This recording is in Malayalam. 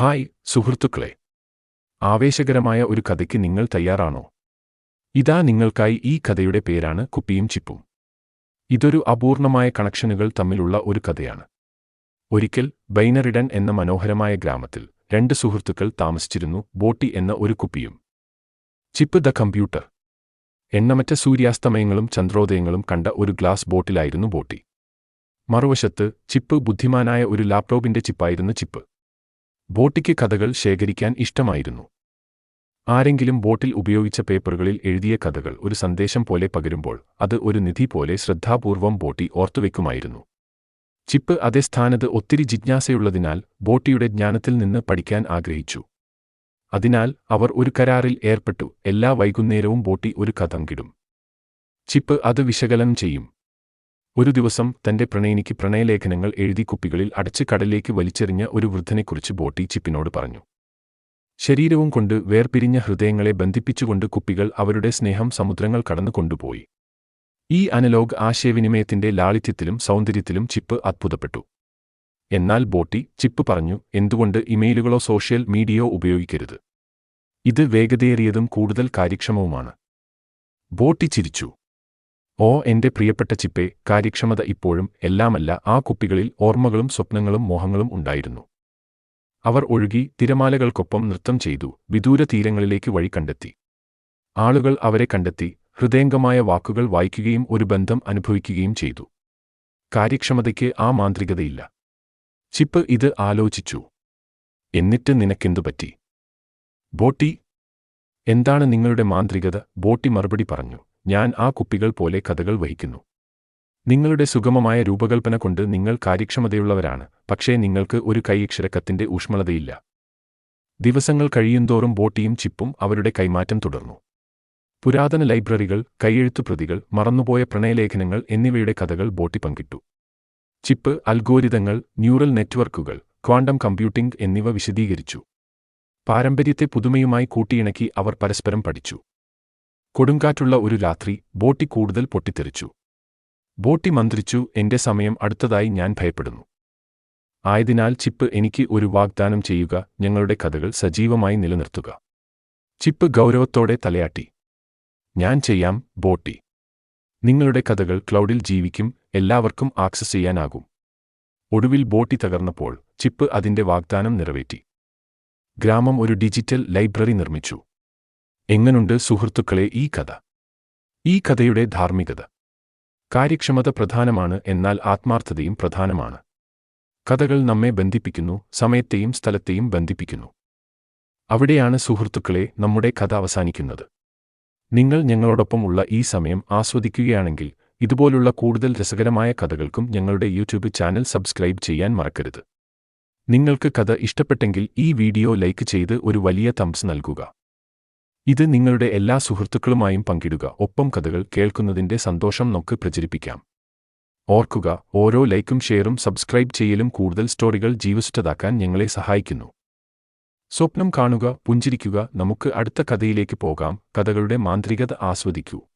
ഹായ് സുഹൃത്തുക്കളെ. ആവേശകരമായ ഒരു കഥയ്ക്ക് നിങ്ങൾ തയ്യാറാണോ? ഇതാ നിങ്ങൾക്കായി ഈ കഥയുടെ പേരാണ് കുപ്പിയും ചിപ്പും. ഇതൊരു അപൂർണമായ കണക്ഷനുകൾ തമ്മിലുള്ള ഒരു കഥയാണ്. ഒരിക്കൽ ബൈനറിഡൻ എന്ന മനോഹരമായ ഗ്രാമത്തിൽ രണ്ട് സുഹൃത്തുക്കൾ താമസിച്ചിരുന്നു ബോട്ടി എന്ന ഒരു കുപ്പിയും. Chip the computer. എണ്ണമറ്റ സൂര്യാസ്തമയങ്ങളും ചന്ദ്രോദയങ്ങളും കണ്ട ഒരു ഗ്ലാസ് ബോട്ടിലായിരുന്നു ബോട്ടി. മറുവശത്ത് ചിപ്പ് ബുദ്ധിമാനായ ഒരു ലാപ്ടോപ്പിന്റെ ചിപ്പായിരുന്നു ചിപ്പ്. ബോട്ടിക്ക് കഥകൾ ശേഖരിക്കാൻ ഇഷ്ടമായിരുന്നു. ആരെങ്കിലും ബോട്ടിൽ ഉപയോഗിച്ച പേപ്പറുകളിൽ എഴുതിയ കഥകൾ ഒരു സന്ദേശം പോലെ പകരുമ്പോൾ അത് ഒരു നിധി പോലെ ശ്രദ്ധാപൂർവം ബോട്ടി ഓർത്തുവെക്കുമായിരുന്നു. ചിപ്പ് അതേ സ്ഥാനത്ത് ഒത്തിരി ജിജ്ഞാസയുള്ളതിനാൽ ബോട്ടിയുടെ ജ്ഞാനത്തിൽ നിന്ന് പഠിക്കാൻ ആഗ്രഹിച്ചു. അതിനാൽ അവർ ഒരു കരാറിൽ ഏർപ്പെട്ടു എല്ലാ വൈകുന്നേരവും ബോട്ടി ഒരു കഥം കിടും. ചിപ്പ് അത് വിശകലനം ചെയ്യും. ഒരു ദിവസം തന്റെ പ്രണയിനിക്ക് പ്രണയലേഖനങ്ങൾ എഴുതി കുപ്പികളിൽ അടച്ച് കടലിലേക്ക് വലിച്ചെറിഞ്ഞ ഒരു വൃദ്ധനെക്കുറിച്ച് ബോട്ടി ചിപ്പിനോട് പറഞ്ഞു. ശരീരവും കൊണ്ട് വേർപിരിഞ്ഞ ഹൃദയങ്ങളെ ബന്ധിപ്പിച്ചുകൊണ്ട് കുപ്പികൾ അവരുടെ സ്നേഹം സമുദ്രങ്ങൾ കടന്നു കൊണ്ടുപോയി. ഈ അനലോഗ് ആശയവിനിമയത്തിന്റെ ലാളിത്യത്തിലും സൗന്ദര്യത്തിലും ചിപ്പ് അത്ഭുതപ്പെട്ടു. എന്നാൽ ബോട്ടി ചിപ്പ് പറഞ്ഞു എന്തുകൊണ്ട് ഇമെയിലുകളോ സോഷ്യൽ മീഡിയയോ ഉപയോഗിക്കരുത്? ഇത് വേഗതയേറിയതും കൂടുതൽ കാര്യക്ഷമവുമാണ്. ബോട്ടി ചിരിച്ചു. ഓ എന്റെ പ്രിയപ്പെട്ട ചിപ്പെ കാര്യക്ഷമത ഇപ്പോഴും എല്ലാമല്ല ആ കുപ്പികളിൽ ഓർമ്മകളും സ്വപ്നങ്ങളും മോഹങ്ങളും ഉണ്ടായിരുന്നു. അവർ ഒഴുകി തിരമാലകൾക്കൊപ്പം നൃത്തം ചെയ്തു വിദൂര തീരങ്ങളിലേക്ക് വഴി കണ്ടെത്തി. ആളുകൾ അവരെ കണ്ടെത്തി ഹൃദയംഗമായ വാക്കുകൾ വായിക്കുകയും ഒരു ബന്ധം അനുഭവിക്കുകയും ചെയ്തു. കാര്യക്ഷമതയ്ക്ക് ആ മാന്ത്രികതയില്ല. ചിപ്പ് ഇത് ആലോചിച്ചു. എന്നിട്ട് നിനക്കെന്തു പറ്റി? ബോട്ടി? എന്താണ് നിങ്ങളുടെ മാന്ത്രികത? ബോട്ടി മറുപടി പറഞ്ഞു. ഞാൻ ആ കുപ്പികൾ പോലെ കഥകൾ വഹിക്കുന്നു. നിങ്ങളുടെ സുഗമമായ രൂപകൽപ്പന കൊണ്ട് നിങ്ങൾ കാര്യക്ഷമതയുള്ളവരാണ് പക്ഷേ നിങ്ങൾക്ക് ഒരു കൈയക്ഷരക്കത്തിന്റെ ഊഷ്മളതയില്ല. ദിവസങ്ങൾ കഴിയുന്തോറും ബോട്ടിയും ചിപ്പും അവരുടെ കൈമാറ്റം തുടർന്നു. പുരാതന ലൈബ്രറികൾ കൈയെഴുത്തു പ്രതികൾ മറന്നുപോയ പ്രണയലേഖനങ്ങൾ എന്നിവയുടെ കഥകൾ ബോട്ടി പങ്കിട്ടു. ചിപ്പ് അൽഗോരിതങ്ങൾ ന്യൂറൽ നെറ്റ്വർക്കുകൾ ക്വാണ്ടം കമ്പ്യൂട്ടിംഗ് എന്നിവ വിശദീകരിച്ചു. പാരമ്പര്യത്തെ പുതുമയുമായി കൂട്ടിയിണക്കി അവർ പരസ്പരം പഠിച്ചു. കൊടുങ്കാറ്റുള്ള ഒരു രാത്രി ബോട്ടി കൂടുതൽ പൊട്ടിത്തെറിച്ചു. ബോട്ടി മന്ത്രിച്ചു എന്റെ സമയം അടുത്തതായി ഞാൻ ഭയപ്പെടുന്നു. ആയതിനാൽ ചിപ്പ് എനിക്ക് ഒരു വാഗ്ദാനം ചെയ്യുക ഞങ്ങളുടെ കഥകൾ സജീവമായി നിലനിർത്തുക ചിപ്പ് ഗൗരവത്തോടെ തലയാട്ടി. ഞാൻ ചെയ്യാം ബോട്ടി. നിങ്ങളുടെ കഥകൾ ക്ലൗഡിൽ ജീവിക്കും എല്ലാവർക്കും ആക്സസ് ചെയ്യാനാകും ഒടുവിൽ ബോട്ടി തകർന്നപ്പോൾ ചിപ്പ് അതിന്റെ വാഗ്ദാനം നിറവേറ്റി. ഗ്രാമം ഒരു ഡിജിറ്റൽ ലൈബ്രറി നിർമ്മിച്ചു. എങ്ങനുണ്ട് സുഹൃത്തുക്കളെ ഈ കഥ? ഈ കഥയുടെ ധാർമ്മികത. കാര്യക്ഷമത പ്രധാനമാണ് എന്നാൽ ആത്മാർത്ഥതയും പ്രധാനമാണ്. കഥകൾ നമ്മെ ബന്ധിപ്പിക്കുന്നു സമയത്തെയും സ്ഥലത്തെയും ബന്ധിപ്പിക്കുന്നു. അവിടെയാണ് സുഹൃത്തുക്കളെ നമ്മുടെ കഥ അവസാനിക്കുന്നത്. നിങ്ങൾ ഞങ്ങളോടൊപ്പം ഉള്ള ഈ സമയം ആസ്വദിക്കുകയാണെങ്കിൽ ഇതുപോലുള്ള കൂടുതൽ രസകരമായ കഥകൾക്കും ഞങ്ങളുടെ യൂട്യൂബ് ചാനൽ സബ്സ്ക്രൈബ് ചെയ്യാൻ മറക്കരുത്. നിങ്ങൾക്ക് കഥ ഇഷ്ടപ്പെട്ടെങ്കിൽ ഈ വീഡിയോ ലൈക്ക് ചെയ്ത് ഒരു വലിയ തംസ് നൽകുക. ഇത് നിങ്ങളുടെ എല്ലാ സുഹൃത്തുക്കളുമായും പങ്കിടുക. ഒപ്പം കഥകൾ കേൾക്കുന്നതിന്റെ സന്തോഷം നമുക്ക് പ്രചരിപ്പിക്കാം. ഓർക്കുക ഓരോ ലൈക്കും ഷെയറും സബ്സ്ക്രൈബ് ചെയ്യലും കൂടുതൽ സ്റ്റോറികൾ ജീവസുറ്റതാക്കാൻ ഞങ്ങളെ സഹായിക്കുന്നു. സ്വപ്നം കാണുക പുഞ്ചിരിക്കുക. നമുക്ക് അടുത്ത കഥയിലേക്ക് പോകാം. കഥകളുടെ മാന്ത്രികത ആസ്വദിക്കൂ.